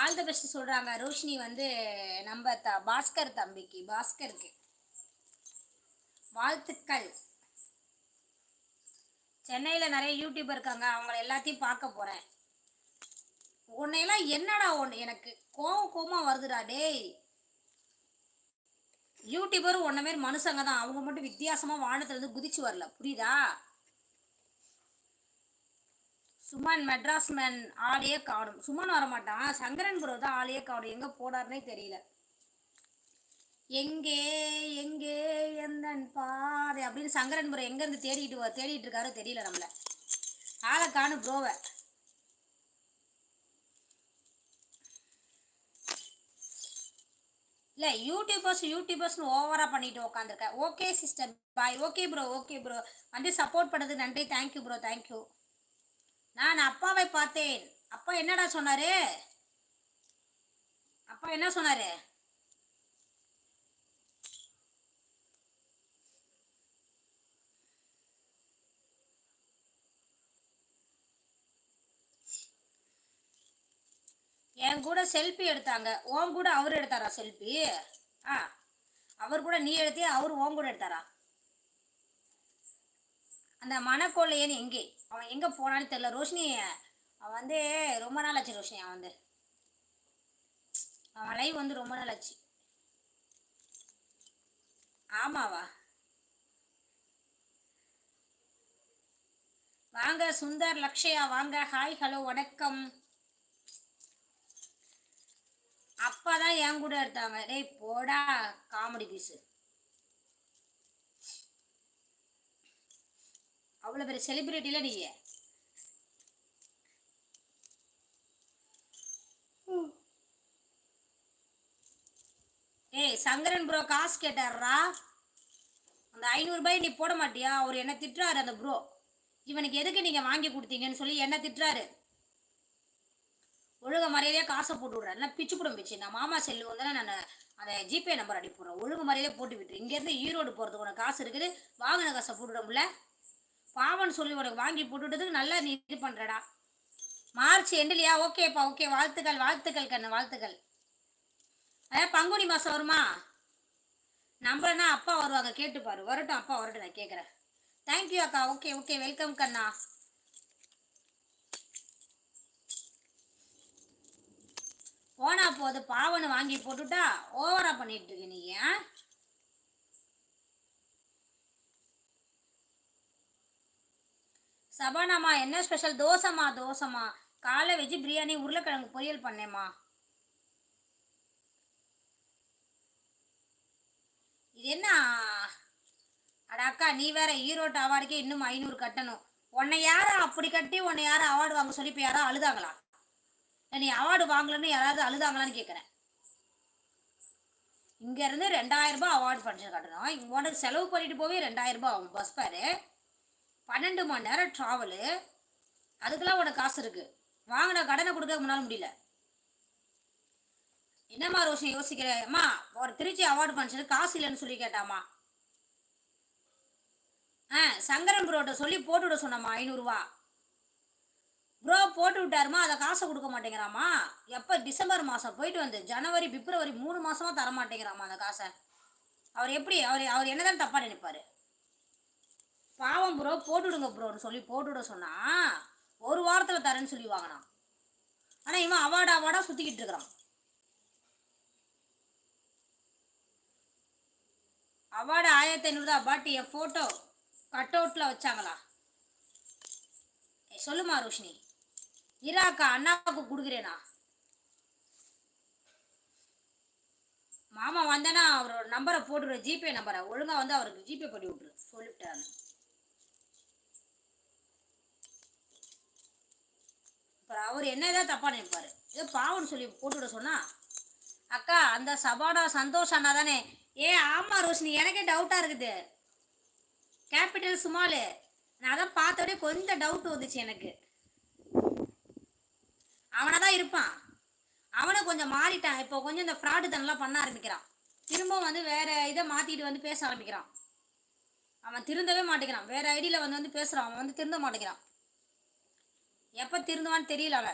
All the best சொல்கிறாங்க ரோஷினி வந்து நம்ம த பாஸ்கர் தம்பிக்கு பாஸ்கருக்கு. வாழ்த்துக்கள். சென்னையில் நிறைய யூடியூபர் இருக்காங்க. அவங்கள எல்லாத்தையும் பார்க்க போகிறேன் உன்னையெல்லாம் என்னடா ஒன்று எனக்கு கோவம் கோவமாக வருதுடா டேய். யூடியூபரும் உன்ன மாரி மனுஷங்க தான். அவங்க மட்டும் வித்தியாசமாக வானத்துலேருந்து குதிச்சு வரல. புரியுதா? சுமன் மெட்ராஸ் மேன் ஆளையே காணும். சுமன் வரமாட்டான். சங்கரன் புரோ தான் ஆளையே காணும். எங்கே போனார்னே தெரியல. எங்கே எங்கே எந்தன் பாதை அப்படின்னு சங்கரன் ப்ரோ எங்கேருந்து தேடிட்டு தேடிட்டு இருக்காரோ தெரியல நம்மள. ஆளை காணும் ப்ரோவை இல்லை யூடியூபர்ஸ் யூடியூபர்ஸ்னு ஓவராக பண்ணிட்டு உட்காந்துருக்கேன் ஓகே சிஸ்டர் பாய் ஓகே ப்ரோ ஓகே ப்ரோ வந்து சப்போர்ட் பண்ணது நன்றி. தேங்க்யூ ப்ரோ தேங்க்யூ நான் அப்பாவை பார்த்தேன். அப்பா என்னடா சொன்னாரு? அப்பா என்ன சொன்னாரு? என் கூட செல்ஃபி எடுத்தாங்க. உன் கூட அவர் எடுத்தாரா செல்ஃபி? ஆ. அவர் கூட நீ எடுத்தே அவர் உன் கூட எடுத்தாரா? அந்த மனக்கொள்ளையன் எங்கே? அவன் எங்கே போனான்னு தெரியல. ரோஷினி அவன் வந்து ரொம்ப நாள் ஆச்சு ரோஷினி அவன் வந்து. அவன் லைவ் வந்து ரொம்ப நாள் ஆச்சு. ஆமாவா? வாங்க சுந்தர் லக்ஷயா வாங்க. ஹாய் ஹலோ வணக்கம். அப்பா தான் என் கூட எடுத்தாங்க டேய் போடா காமெடி பீஸு அவ்வளோ பெரிய செலிபிரிட்டில நீங்கள் ஏய் சங்கரன் ப்ரோ காசு கேட்டாருடா அந்த ஐநூறுபாய் நீ போட மாட்டியா? அவர் என்ன திட்டுறாரு அந்த ப்ரோ இவனுக்கு எதுக்கு நீங்கள் வாங்கி கொடுத்தீங்கன்னு சொல்லி என்ன திட்டுறாரு. ஒழுங்கு மரியாதையாக காசை போட்டு விட்றேன் இல்லை பிச்சு கூட பிச்சு. நான் மாமா செல்லு வந்து நான் அந்த ஜிபே நம்பர் அனுப்பிடுறேன் ஒழுங்கு மரியாதையாக போட்டு விட்டுரு. இங்கேருந்து ஈரோடு போகிறதுக்கு உனக்கு காசு இருக்குது. வாங்கின காசை போட்டுவிடும்ல பாவன் சொல்லி உனக்கு வாங்கி போட்டுவிட்டதுக்கு நல்லா நீ இது பண்ணுறடா மார்ச் எண்டுலையா? ஓகேப்பா ஓகே. வாழ்த்துக்கள் வாழ்த்துக்கள் கண்ணு வாழ்த்துக்கள். அதான் பங்குனி மாதம் வருமா? நம்பலன்னா அப்பா வருவாங்க கேட்டுப்பாரு வரட்டும் அப்பா வரட்டும் நான் கேட்குறேன் தேங்க்யூ அக்கா. ஓகே ஓகே வெல்கம் கண்ணா. போனா போது பாவனை வாங்கி போட்டுட்டா ஓவரா பண்ணிட்டு இருக்க நீ ஏன் சபானாமா என்ன ஸ்பெஷல் தோசைமா தோசைமா காலை வச்சு பிரியாணி உருளைக்கிழங்கு பொரியல் பண்ணேம்மா. இது என்ன? அட அக்கா நீ வேற ஈரோட்டு அவார்டுக்கே இன்னும் ஐநூறு கட்டணும். உன்னை யாரும் அப்படி கட்டி உன்னை யாரும் அவார்டு வாங்க சொல்லி இப்போ யாரும் அழுதாங்களா? நீ அவார்டு வாங்கலன்னு யாராவது அழுதாங்களான்னு கேட்குறேன் இங்கேருந்து ரெண்டாயிரம் ரூபாய் அவார்டு ஃபங்க்ஷன் கட்டணும். உனக்கு செலவு பண்ணிட்டு போவே ரெண்டாயிரம் ரூபாய் ஆகும். பஸ் பேரு. பன்னெண்டு மணி நேரம் ட்ராவலு அதுக்கெல்லாம் உனக்கு காசு இருக்குது வாங்கின கடனை கொடுக்க முன்னால் முடியல. என்னம்மா ரோஷன் யோசிக்கிறேம்மா ஒரு திருச்சி அவார்டு ஃபங்க்ஷனுக்கு காசு இல்லைன்னு சொல்லி கேட்டாம்மா. ஆ சங்கரன் ப்ரோட்ட சொல்லி போட்டு விட சொன்னம்மா ஐநூறுரூவா ப்ரோ போட்டு விட்டாருமா அதை காசை கொடுக்க மாட்டேங்கிறாமா எப்போ டிசம்பர் மாதம் போயிட்டு வந்து ஜனவரி பிப்ரவரி மூணு மாதமாக தர மாட்டேங்கிறாமா அந்த காசை. அவர் எப்படி அவர் அவர் என்னதான் தப்பாக நினைப்பார்? பாவம் ப்ரோ போட்டுவிடுங்க ப்ரோன்னு சொல்லி போட்டுவிட சொன்னா ஒரு வாரத்தில் தரேன்னு சொல்லி வாங்கினான். ஆனால் இவன் அவார்டு அவார்டாக சுற்றிக்கிட்டு இருக்கிறான். அவார்டு ஆயிரத்தி ஐநூறுதா பட் என் ஃபோட்டோ கட் அவுட்டில் வச்சாங்களா? சொல்லுமா ரோஷினி. இராக்கா அண்ணாவுக்கு கொடுக்குறேனா? மாமா வந்தேன்னா அவரோட நம்பரை போட்டுரு ஜிபே நம்பரை ஒழுங்காக வந்து அவருக்கு ஜிபே பண்ணி விட்ரு சொல்லிவிட்டேன். அப்புறம் அவர் ஏதோ தப்பாக நினைப்பார். ஏதோ பாவம்னு சொல்லி கூட்டுவிட சொன்னா அக்கா அந்த சபானா சந்தோஷ் அண்ணா தானே. ஏ ஆமாம் ரோஷினி எனக்கே டவுட்டாக இருக்குது. கேபிட்டல் சுமாலு நான் அதான் பார்த்தோடனே கொஞ்சம் டவுட் வந்துச்சு எனக்கு. அவனை தான் இருப்பான். அவனை கொஞ்சம் மாறிட்டான். இப்போ கொஞ்சம் இந்த ஃப்ராடு தனம்லாம் பண்ண ஆரம்பிக்கிறான். திரும்பவும் வந்து வேறு இதை மாற்றிட்டு வந்து பேச ஆரம்பிக்கிறான். அவன் திருந்தவே மாட்டேங்கிறான். வேறு ஐடியில் வந்து வந்து பேசுகிறான் அவன் வந்து திருந்த மாட்டேங்கிறான். எப்போ திருந்துவான்னு தெரியல அவன்.